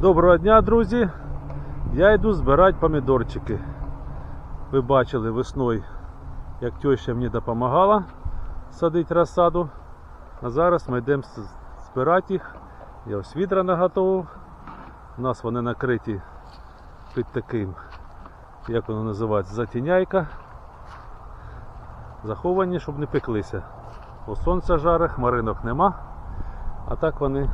Доброго дня, друзі! Я йду збирати помідорчики. Ви бачили весною, як теща мені допомагала садити розсаду. А зараз ми йдемо збирати їх. Я ось відра наготовив. У нас вони накриті під таким, як воно називається, затіняйка. Заховані, щоб не пеклися. Бо сонце жаре, хмаринок нема. А так вони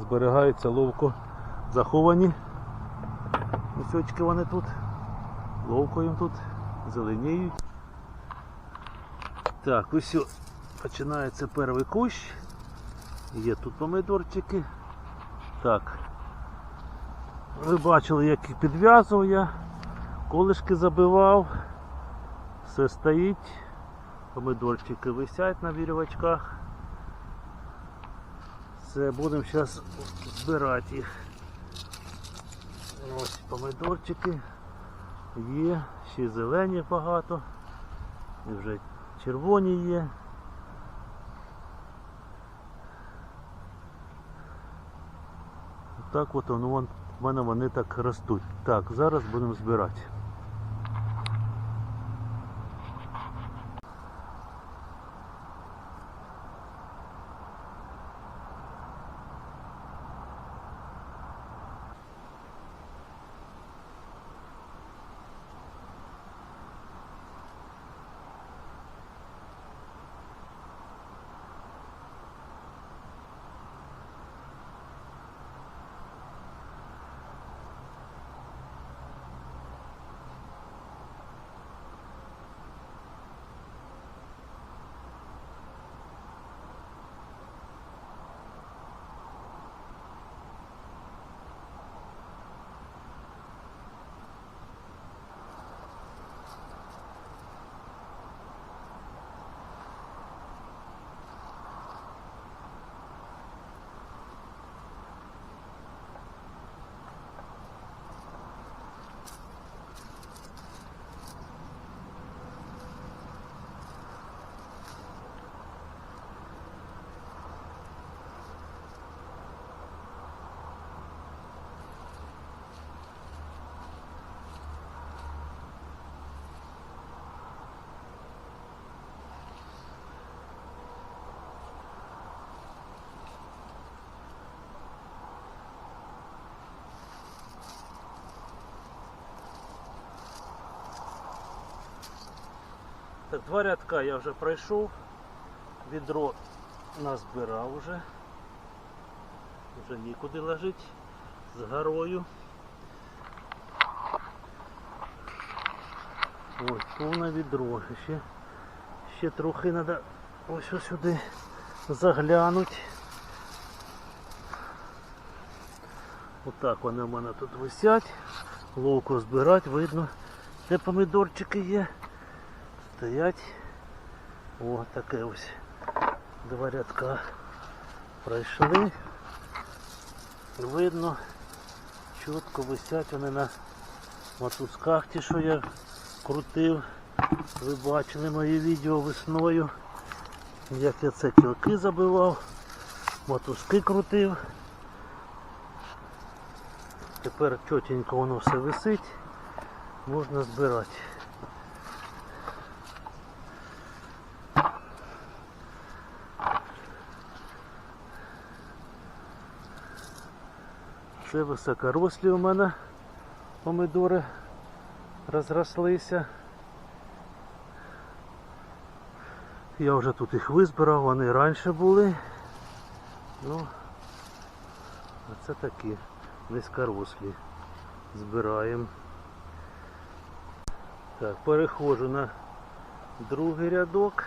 зберігаються ловко заховані. Місочки вони тут. Ловко їм тут зеленіють. Так, ось починається перший кущ. Є тут помидорчики. Так. Ви бачили, як їх підв'язував я, колишки забивав, все стоїть, помидорчики висять на вірьовочках. Все, будемо зараз збирати їх. Ось помидорчики є, ще зелені багато, і вже червоні є. Так от воно в мене вони так ростуть. Так, зараз будемо збирати. Два рядка я вже пройшов, відро назбирав уже. Вже нікуди лежить з горою. Ось повне відро. Ще, ще трохи треба ось ось сюди заглянути. Отак вони в мене тут висять. Ловко збирати, видно, де помідорчики є. Стоять. О, таке ось. Два рядка пройшли. Видно, чітко висять вони на мотузках, ті, що я крутив. Ви бачили моє відео весною. Як я це кілки забивав, мотузки крутив. Тепер чотенько воно все висить, можна збирати. Це високорослі у мене помидори розрослися. Я вже тут їх визбирав, вони раніше були. Ну, а це такі низькорослі. Збираємо. Так, переходжу на другий рядок.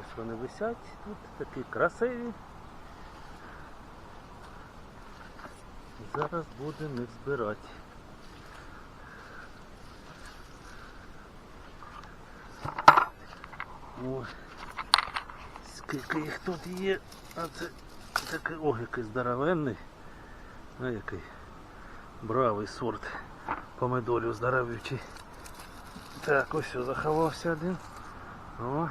Ось вони висять тут, такі красиві. Зараз будемо їх збирати. О, скільки їх тут є, а це такий ох, який здоровенний. А який бравий сорт помидорів здоровючий. Так, ось все, заховався один. О,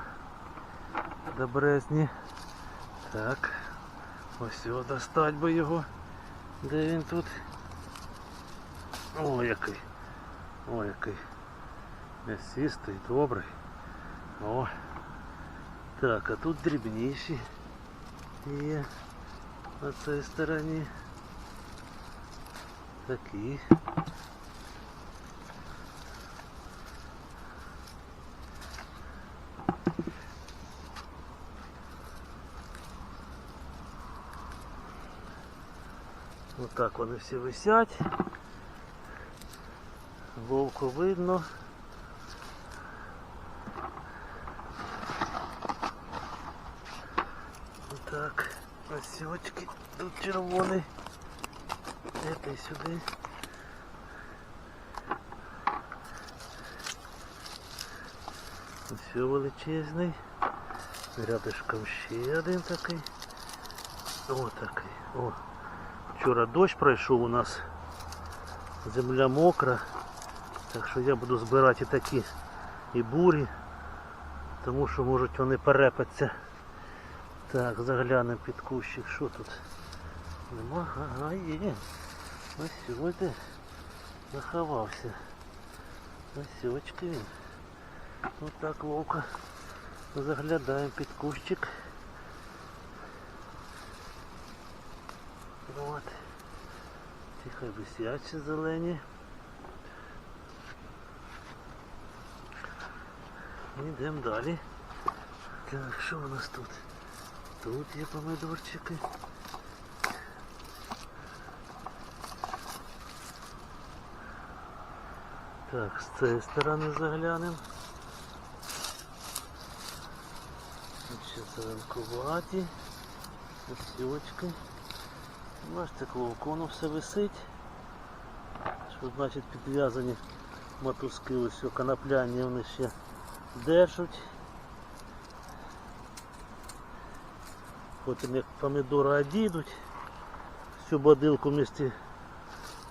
добрезні. Так. Ось його достать би його. Де він тут? О, який. О, який. М'ясистий, добрий. О. Так, а тут дрібніші є на цій стороні. Такі. Отак вони всі висять. Вовку видно. Так, осьочки. Тут червоний. Який сюди. Ось величезний. Рядышком ще один такий. О, такий. О. Вчора дощ пройшов у нас. Земля мокра. Так що я буду збирати такі і бурі. Тому що можуть вони перепаться. Так, заглянемо під кущик. Що тут? Нема? Ага, є. Ось сьогодні заховався. Ось очки він. Ось так ловко заглядаємо під кущик. Хай висять ще зелені. Йдемо далі. Так, що у нас тут? Тут є помидорчики. Так, з цієї сторони заглянемо. Ще зеленкуваті. Осьочки. Бачите, кловко, воно все висить. Що значить підв'язані мотузки, ось о, конопляні вони ще держать. Потім як помідори одійдуть, всю бодилку вместе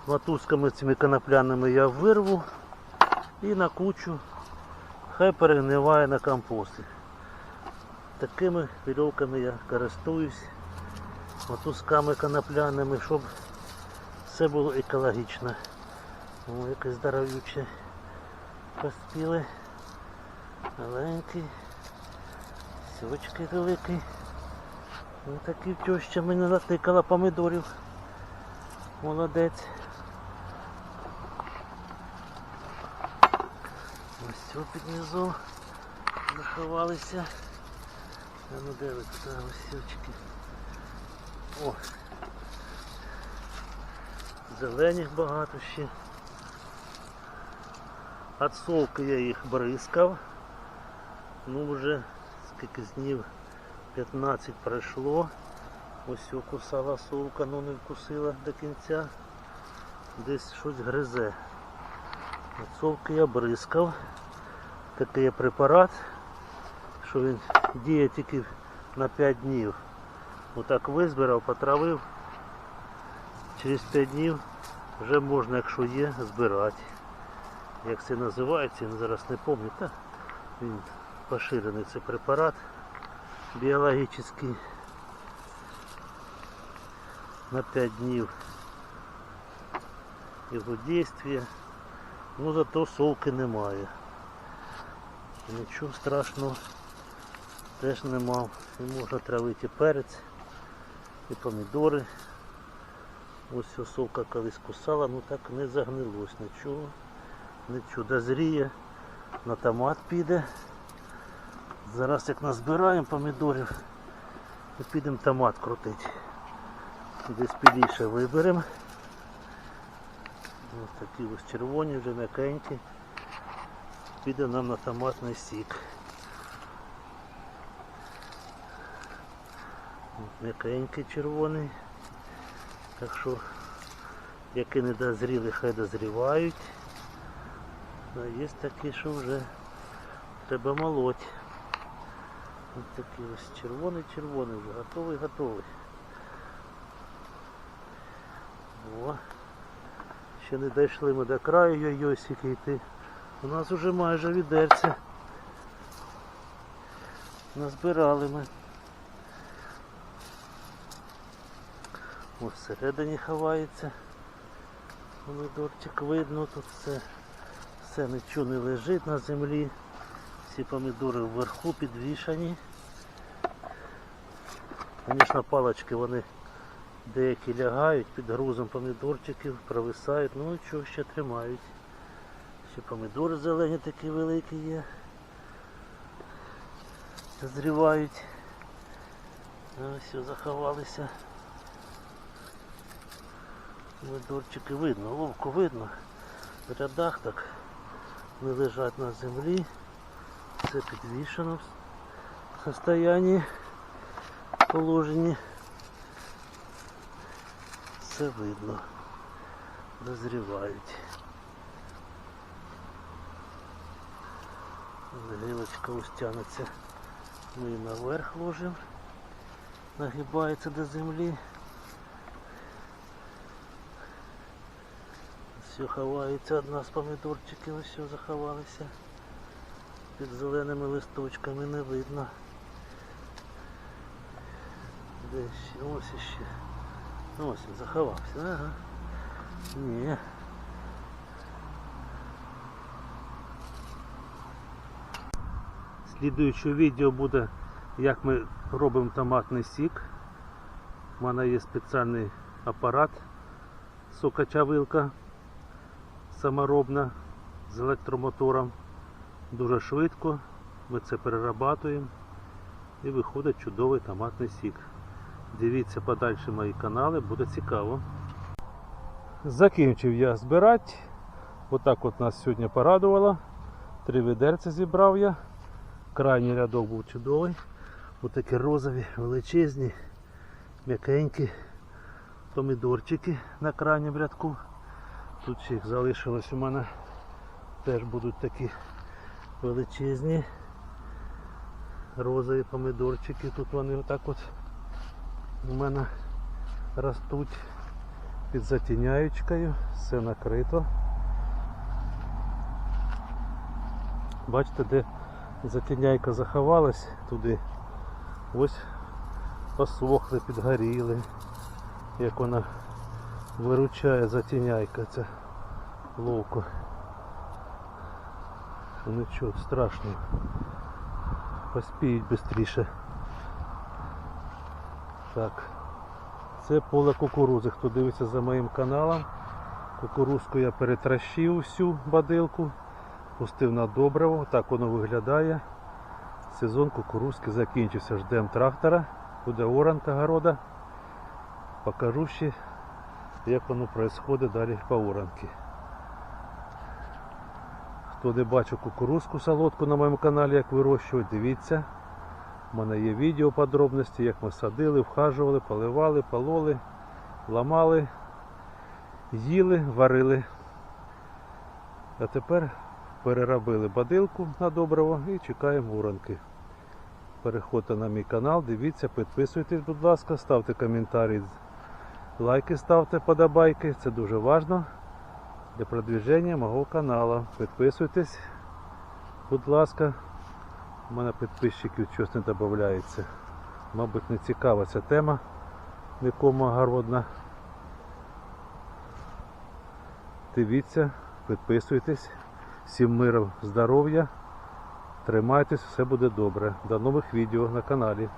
мотузками цими конопляними я вирву і на кучу хай перегниває на компості. Такими вірьовками я користуюсь мотузками конопляними, щоб все було екологічно. О, якесь здоров'юче поспіли. Маленький, сьочки великий. Ось такі теща мене натикала помидорів. Молодець. Ось цього під низом заховалися. А ну де ви тут ось сьочки. О! Зелених багато ще. От совки я їх бризкав. Ну вже скільки днів 15 пройшло. Ось кусала совка, ну не вкусила до кінця. Десь щось гризе. От совки я бризкав. Такий препарат, що він діє тільки на 5 днів. Отак визбирав, потравив. Через 5 днів вже можна, якщо є, збирати. Як це називається, я зараз не пам'ятаю. Він поширений цей препарат біологічний на 5 днів його дійствия. Ну зато солки немає. Нічого страшного теж нема. І можна травити перець і помідори. Ось ця совка колись кусала, ну так не загнилось нічого. Нічого дозріє, на томат піде. Зараз як назбираємо помідорів, то підемо томат крутити. Десь підіше виберемо. Ось такі ось червоні, вже м'якенькі. Піде нам на томатний сік. М'якенький червоний. Так що, які не дозріли, хай дозрівають. А є такі, що вже треба молоть. Ось такий ось червоний-червоний вже, готовий, готовий. О, ще не дійшли ми до краю йойосики йти. У нас вже майже відерце. Назбирали ми. Всередині ховається. Помидорчик видно, тут все, все нічого не лежить на землі. Всі помідори вверху підвішані. Звісно, палочки вони деякі лягають під грузом помідорчиків, провисають, ну що ще тримають. Ще помідори зелені такі великі є. Зрівають. Ось заховалися. Помідорчики видно, ловко видно. В рядах так не лежать на землі. Все підвішено в состоянні положенні. Все видно. Дозрівають. Грілочка ось тянеться. Ми наверх ложимо. Нагибається до землі. Все ховається одна з помідорчиків, все заховалися. Під зеленими листочками не видно. Де ще? Ось іще. Ну, Ось він заховався. Ага. Ні. Слідуюче відео буде, як ми робимо томатний сік. У мене є спеціальний апарат сокачавилка саморобна з електромотором. Дуже швидко ми це перерабатуємо і виходить чудовий томатний сік. Дивіться подальші мої канали, буде цікаво. Закінчив я збирати. Отак от нас сьогодні порадувало. Три відерця зібрав я. Крайній рядок був чудовий. Отакі розові, величезні, м'якенькі помідорчики на крайньому рядку. Тут ще їх залишилось у мене. Теж будуть такі величезні розові помідорчики. Тут вони отак от у мене ростуть під затіняючкою, все накрито. Бачите, де затіняйка заховалась туди. Ось посохли, підгоріли, як вона виручає затіняйка ця ловко. Нічого страшного. Поспіють швидше. Так. Це поле кукурузи. Хто дивиться за моїм каналом. Кукурузку я перетращив всю бадилку, пустив на добриво, так воно виглядає. Сезон кукурузки закінчився. Ждемо трактора, буде оранка города. Покажу ще, як воно відбувається далі по оранки. Хто не бачив кукурузку солодку на моєму каналі, як вирощувати, дивіться. У мене є відео подробності, як ми садили, вхажували, поливали, пололи, ламали, їли, варили. А тепер переробили бадилку на добриво і чекаємо уранки. Переходьте на мій канал, дивіться, підписуйтесь, будь ласка, ставте коментарі, лайки ставте, подобайки. Це дуже важливо для продвіження мого каналу. Підписуйтесь, будь ласка. У мене підписчиків щось не додається. Мабуть, не цікава ця тема нікому огородна. Дивіться, підписуйтесь. Всім миру, здоров'я. Тримайтесь, все буде добре. До нових відео на каналі.